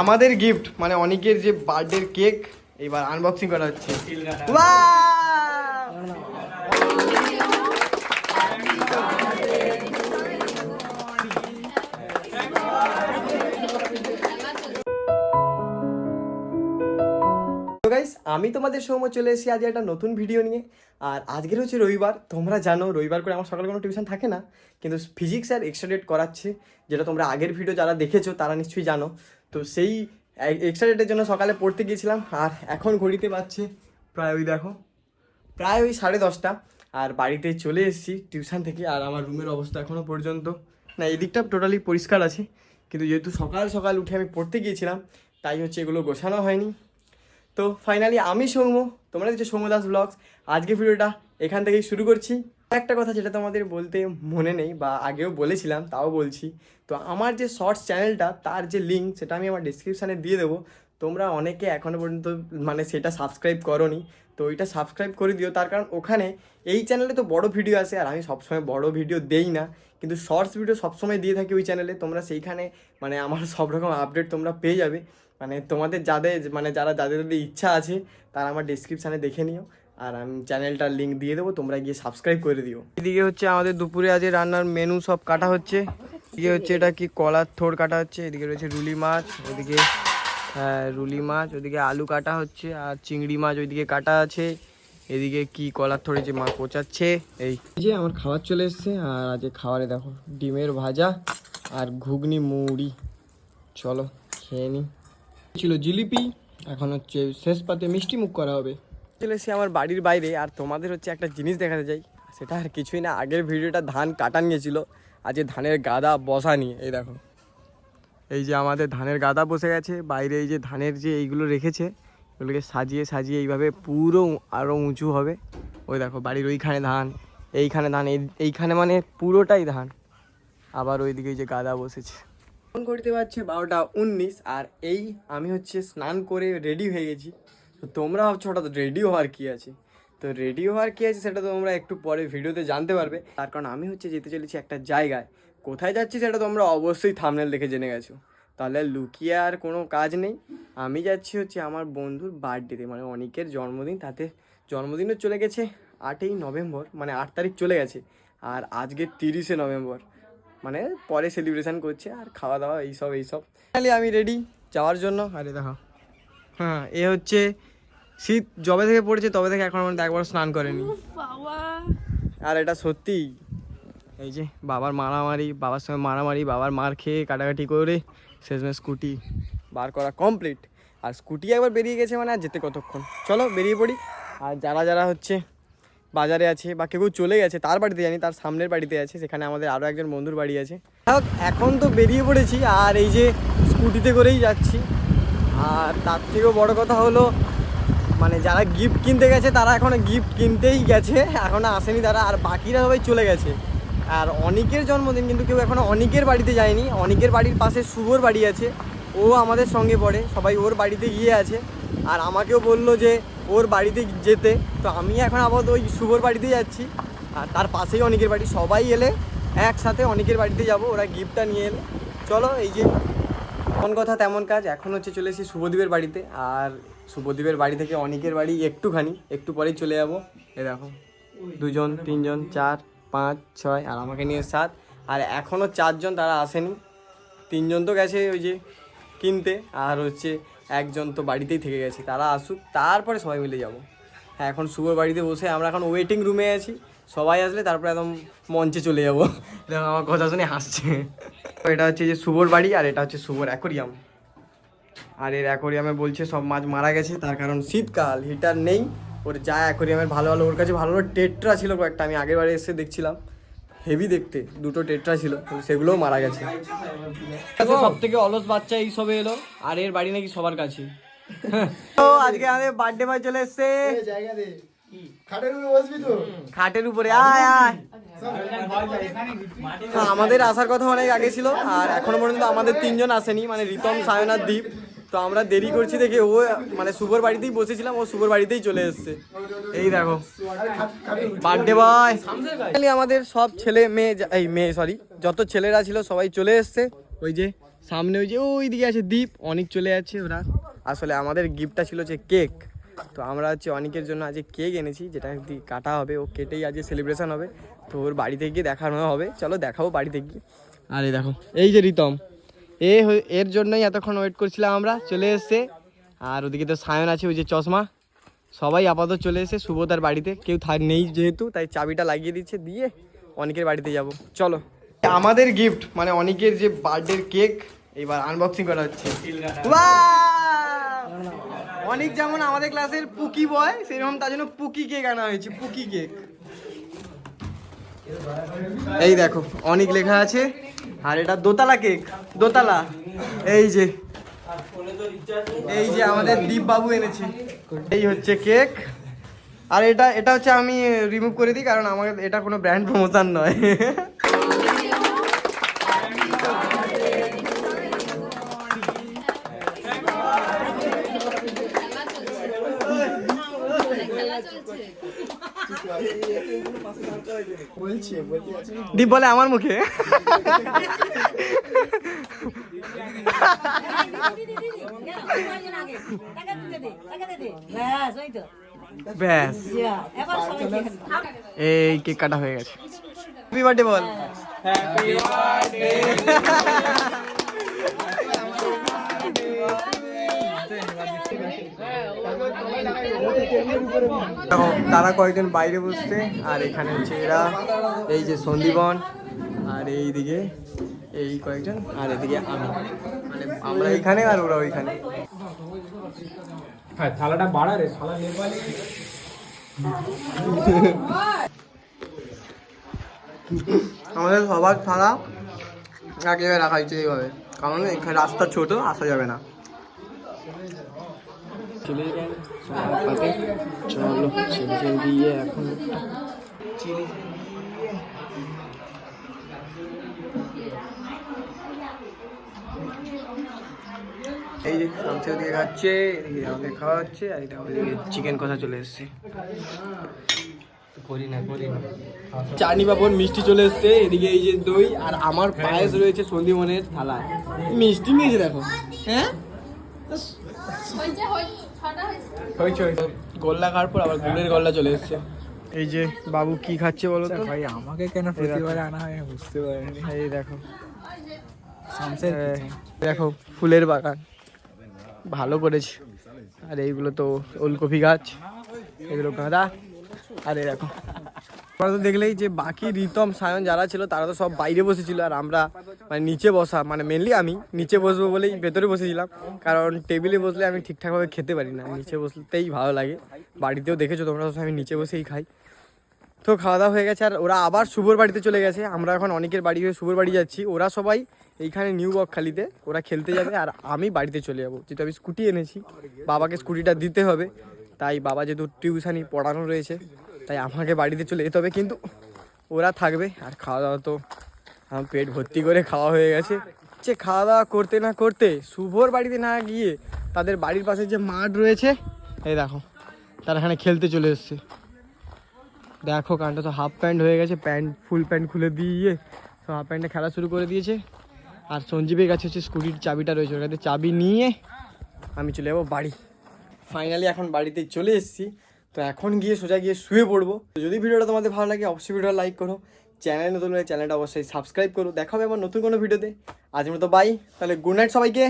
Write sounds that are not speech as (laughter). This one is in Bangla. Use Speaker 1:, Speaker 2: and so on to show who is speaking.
Speaker 1: আমাদের গিফট মানে অনেকের যে বার্থডের কেক এবার আনবক্সিং করা হচ্ছে। আমি তোমাদের সময় চলে এসেছি আজ একটা নতুন ভিডিও নিয়ে। আর আজকের হচ্ছে রবিবার, তোমরা জানো, রবিবার করে আমার সকালে কোনো টিউশন থাকে না, কিন্তু ফিজিক্স আর এক্সট্রা ডেট করাচ্ছে, যেটা তোমরা আগের ভিডিও যারা দেখেছ, তারা নিশ্চয়ই জানো। তো সেই এক্সট্রা ডেটের জন্য সকালে পড়তে গিয়েছিলাম, আর এখন ঘড়িতে পাচ্ছে প্রায় ওই দেখো, প্রায় ওই সাড়ে দশটা। আর বাড়িতে চলে এসেছি টিউশন থেকে, আর আমার রুমের অবস্থা এখনও পর্যন্ত, না এদিকটা দিকটা টোটালি পরিষ্কার আছে। কিন্তু যেহেতু সকাল সকাল উঠে আমি পড়তে গিয়েছিলাম, তাই হচ্ছে এগুলো গোছানো হয়নি। তো ফাইনালি আমি সৌম্য, তোমরা দেখছ সৌম্য দাস ব্লগস আজকে ভিডিওটা এখান থেকেই শুরু করছি। একটা কথা যেটা তোমাদের বলতে মনে নেই বা আগেও বলেছিলাম, তাও বলছি। তো আমার যে শর্টস চ্যানেলটা তার যে লিঙ্ক সেটা আমি আমার ডিসক্রিপশানে দিয়ে দেবো। তোমরা অনেকে এখনও পর্যন্ত মানে সেটা সাবস্ক্রাইব করোনি। তো ওইটা সাবস্ক্রাইব করে দিও, তার কারণ ওখানে এই চ্যানেলে তো বড় ভিডিও আসে, আর আমি সবসময় বড় ভিডিও দেই না। কিন্তু শর্টস ভিডিও সবসময় দিয়ে থাকি ওই চ্যানেলে তোমরা সেইখানে মানে আমার (laughs) সব রকম আপডেট তোমরা পেয়ে যাবে। মানে তোমাদের যাদের মানে যারা, যাদের ইচ্ছা আছে, তারা আমার ডিসক্রিপশানে দেখে নিও, আর আমি চ্যানেলটার লিঙ্ক দিয়ে দেবো, তোমরা গিয়ে সাবস্ক্রাইব করে দিও। এদিকে হচ্ছে আমাদের দুপুরে আজ রান্নার মেনু সব কাটা হচ্ছে। এদিকে হচ্ছে এটা কি কলার থোড় কাটা হচ্ছে, এদিকে রয়েছে রুলি মাছ হ্যাঁ রুলি মাছ ওদিকে আলু কাটা হচ্ছে, আর চিংড়ি মাছ ওইদিকে কাটা আছে। এদিকে কি কলার থোড়ে যে মা কোচাচ্ছে এই যে আমার খাবার চলে এসছে, আর আজকে খাবারে দেখো, ডিমের ভাজা আর ঘুগনি মুড়ি। চলো খেয়ে নিই ছিল জিলিপি, এখন হচ্ছে শেষ পাতে মিষ্টি মুখ করা হবে। চলে এসে আমার বাড়ির বাইরে, আর তোমাদের হচ্ছে একটা জিনিস দেখাতে যাই সেটা আর কিছুই না, আগের ভিডিওটা ধান কাটা নিয়েছিল আজকে ধানের গাদা বসা নিয়ে, এই দেখো। এই যে আমাদের ধানের গাদা বসে গেছে, বাইরে এই যে ধানের যে এইগুলো রেখেছে, এগুলোকে সাজিয়ে সাজিয়ে এইভাবে পুরো আরও উঁচু হবে। ওই দেখো, বাড়ির ওইখানে ধান, এইখানে ধান, এই- এইখানে মানে পুরোটাই ধান। আবার ওইদিকে যে গাদা বসেছে। ফোন করতে পারছে বারোটা উনিশ, আর এই আমি হচ্ছে স্নান করে রেডি হয়ে গেছি। তো তোমরা ভাবছ হঠাৎ রেডি হওয়ার কী আছে? তো রেডি হওয়ার কি আছে সেটা তোমরা একটু পরে ভিডিওতে জানতে পারবে। তার কারণ আমি হচ্ছে যেতে চলেছি একটা জায়গায়। কোথায় যাচ্ছি সেটা তোমরা অবশ্যই থামনেল দেখে জেনে গেছো। তাহলে লুকিয়ে আর কোনো কাজ নেই। আমি যাচ্ছি হচ্ছে আমার বন্ধুর বার্থডেতে মানে অনেকের জন্মদিন। তাতে জন্মদিনও চলে গেছে আটই নভেম্বর মানে আট তারিখ চলে গেছে। আর আজকে তিরিশে নভেম্বর মানে পরে সেলিব্রেশন করছে আর খাওয়া দাওয়া এইসব এইসব। তাহলে আমি রেডি যাওয়ার জন্য। আরে দেখো। হ্যাঁ এ হচ্ছে শীত যবে থেকে পড়েছে তবে থেকে এখন পর্যন্ত একবার স্নান করেনি। আর এটা সত্যি এই যে বাবার মারামারি, বাবার সঙ্গে মারামারি, বাবার মার খেয়ে কাটাকাটি করে শেষমেশ স্কুটি বার করা কমপ্লিট আর স্কুটি একবার বেরিয়ে গেছে মানে আর যেতে কতক্ষণ? চলো বেরিয়ে পড়ি। আর যারা যারা হচ্ছে বাজারে আছে বা কেউ চলে গেছে, তার বাড়িতে জানি, তার সামনের বাড়িতে আছে, সেখানে আমাদের আরও একজন বন্ধুর বাড়ি আছে। এখন তো বেরিয়ে পড়েছি আর এই যে স্কুটিতে করেই যাচ্ছি। আর তার থেকেও বড় কথা হলো মানে যারা গিফট কিনতে গেছে, তারা এখনও গিফট কিনতেই গেছে, এখনও আসেনি তারা, আর বাকিরা সবাই চলে গেছে। আর অনেকের জন্মদিন কিন্তু কেউ এখনও অনেকের বাড়িতে যায়নি। অনেকের বাড়ির পাশে শুভর বাড়ি আছে। ও আমাদের সঙ্গে পড়ে, সবাই ওর বাড়িতে গিয়ে আছে। আর আমাকেও বলল যে ওর বাড়িতে যেতে। তো আমি এখন আপাতত ওই শুভর বাড়িতে যাচ্ছি। আর তার পাশেই অনেকের বাড়ি। সবাই এলে একসাথে অনেকের বাড়িতে যাব, ওরা গিফটটা নিয়ে এলে। চলো, এই যে তেমন কথা তেমন কাজ, এখন হচ্ছে চলে এসেছি শুভদীপের বাড়িতে। আর শুভদীপের বাড়ি থেকে অনেকের বাড়ি একটুখানি, একটু পরেই চলে যাব। এ দেখো, দুজন, তিনজন, চার পাঁচ, ছয়, আর আমাকে নিয়ে সাত। আর এখনও চারজন তারা আসেনি। তিনজন তো গেছে ওই যে কিনতে, আর হচ্ছে একজন তো বাড়িতেই থেকে গেছে। তারা আসুক, তারপরে সবাই মিলে যাব। হ্যাঁ এখন শুভর বাড়িতে বসে আমরা এখন ওয়েটিং রুমে আছি। সবাই আসলে তারপরে একদম মঞ্চে চলে যাব। দেখো, আমার কথা শুনে হাসছে। এটা হচ্ছে যে শুভর বাড়ি, আর এটা হচ্ছে শুভর অ্যাকোরিয়াম আর এর অ্যাকোরিয়ামে বলছে সব মাছ মারা গেছে, তার কারণ শীতকাল হিটার নেই। ওর যা অ্যাকোরিয়ামের ভালো ভালো ওর কাছে ভালো ভালো টেট্রা ছিল কয়েকটা আমি আগের বারে এসে দেখছিলাম। হেভি দেখতে দুটো টেট্রা ছিল সেগুলোও মারা গেছে। সব থেকে অলস বাচ্চা এই সবে এলো আর এর বাড়ি নাকি সবার কাছে। তো আজকে আমাদের বার্থডে বয় চলে এসছে।
Speaker 2: জায়গা দে। খাটের উপরে বসবি তো।
Speaker 1: খাটের উপরে আয় আয়। হ্যাঁ, আমাদের আসার কথা অনেক আগে ছিল আর এখনও পর্যন্ত আমাদের তিনজন আসেনি মানে রিতম সায়ন আর দীপ। তো আমরা দেরি করছি দেখে ও মানে শুভর বাড়িতেই বসেছিলাম, ও শুভর বাড়িতেই চলে এসছে। এই দেখো। বার্থডে বয় আমাদের সব ছেলে, মেয়ে এই মেয়ে সরি যত ছেলেরা ছিল সবাই চলে এসছে। ওই যে, সামনে ওই যে, ওই দিকে আছে দ্বীপ অনেক চলে যাচ্ছে ওরা। আসলে আমাদের গিফটটা ছিল যে কেক। তো আমরা হচ্ছে অনেকের জন্য আজকে কেক এনেছি, যেটা কাটা হবে, ও কেটেই আজকে সেলিব্রেশন হবে। তো ওর বাড়িতে গিয়ে দেখানো হবে। চলো দেখাবো বাড়িতে গিয়ে। আরে দেখো, এই যে রিতম। এ এর জন্যই এতক্ষণ ওয়েট করছিলাম আমরা, চলে এসছে। আর ওদিকে তো সায়ন আছে, ওই যে চশমা। সবাই আপাতত চলে এসে সুভদার বাড়িতে। কেউ নেই যেহেতু, তাই চাবিটা লাগিয়ে দিচ্ছে, দিয়ে অনেকের বাড়িতে যাব। চলো। আমাদের গিফট মানে অনেকের যে বার্থডের কেক এবার আনবক্সিং করা হচ্ছে। অনেক যেমন আমাদের ক্লাসের পুকি বয় সেরকম তার জন্য পুকি কেক আনা হয়েছে, পুকি কেক এই দেখো, অনেক লেখা আছে আর এটা দোতলা কেক, দোতলা। এই যে এই যে আমাদের দীপ বাবু এনেছে। এই হচ্ছে কেক। আর এটা এটা হচ্ছে আমি রিমুভ করে দিই, কারণ আমাকে এটা কোনো ব্র্যান্ড প্রমোশন নয়। (laughs) দীপ বলে আমার মুখে? ব্যাস। এই কেক কাটা হয়ে গেছে। বল। তারা কয়েকজন বাইরে বসছে আর এখানে হচ্ছে এরা এই যে সন্দীপন আর এইদিকে এই কয়েকজন আর এদিকে আমি। মানে আমরা এখানে আর ওরা ওইখানে
Speaker 3: হ্যাঁ থালাটা বাড়া রে থালা নেপালি
Speaker 1: আমাদের সবার থালা এক জায়গায় রাখা হয়েছে এইভাবে। কারণ এখানে রাস্তা ছোট আসা যাবে না। চলে গেল চলো চিলি চিলি দিয়ে এখন। চিলি এই যে সামসে দিয়ে খাচ্ছে এদিকে আমাদের খাওয়া হচ্ছে আর এটা আমাদের চিকেন কষা চলে এসছে।
Speaker 3: করি না করি না।
Speaker 1: চাটনি পাপড় মিষ্টি চলে এসছে এদিকে এই যে দই আর আমার পায়েস রয়েছে সন্দীপনের থালায়। মিষ্টি নিয়েছে দেখো। হ্যাঁ? হয়েছে গোল্লা খাওয়ার পর আবার গুড়ের গল্লা চলে এসছে। এই যে বাবু কি খাচ্ছে বলো তো?
Speaker 3: ভাই আমাকে কেন প্রতিবারে আনা হয় বুঝতে পারিনি।
Speaker 1: এই দেখো। দেখো ফুলের বাগান। ভালো করেছে। আর এইগুলো তো ওলকপি গাছ। এগুলো গাঁদা। আরে এই দেখো। তোমরা তো দেখলেই যে বাকি রিতম সায়ন যারা ছিল, তারা তো সব বাইরে বসেছিল আর আমরা মানে নিচে বসা মানে মেনলি আমি, নিচে বসবো বলেই ভেতরে বসেছিলাম। কারণ টেবিলে বসলে আমি ঠিকঠাকভাবে খেতে পারি না, নিচে বসতেই ভালো লাগে। বাড়িতেও দেখেছ তোমরা আমি নিচে বসেই খাই। তো খাওয়া দাওয়া হয়ে গেছে, আর ওরা আবার শুভর বাড়িতে চলে গেছে। আমরা এখন অনেকের বাড়ি হয়ে শুভর বাড়ি যাচ্ছি। ওরা সবাই এইখানে নিউ বকখালিতে, ওরা খেলতে যাবে, আর আমি বাড়িতে চলে যাব। যেহেতু আমি স্কুটি এনেছি, বাবাকে স্কুটিটা দিতে হবে, তাই বাবা যেহেতু টিউশানি পড়ানো রয়েছে। তাই আমাকে বাড়িতে চলে যেতে হবে, কিন্তু ওরা থাকবে আর খাওয়া দাওয়া তো আমার পেট ভর্তি করে খাওয়া হয়ে গেছে। যে খাওয়া দাওয়া করতে না করতে শুভর বাড়িতে না গিয়ে তাদের বাড়ির পাশে যে মাঠ রয়েছে, এই দেখো, তারা এখানে খেলতে চলে এসছে। দেখো, কানটা তো হাফ প্যান্ট হয়ে গেছে প্যান্ট ফুল প্যান্ট খুলে দিয়ে তো হাফ প্যান্টে খেলা শুরু করে দিয়েছে। আর সঞ্জীবের কাছে হচ্ছে স্কুটির চাবিটা রয়েছে, ওর কাছে চাবি নিয়ে আমি চলে যাব বাড়ি। ফাইনালি এখন বাড়িতে চলে এসেছি। তো এখন গিয়ে সোজা গিয়ে শুয়ে পড়ব। যদি ভিডিওটা তোমাদের ভালো লাগে, অবশ্যই ভিডিওটা লাইক করো। চ্যানেল নতুন হলে চ্যানেলটা অবশ্যই সাবস্ক্রাইব করো। দেখা হবে আমার নতুন কোনো ভিডিওতে। আজ মতো বাই তাহলে গুড নাইট সবাইকে।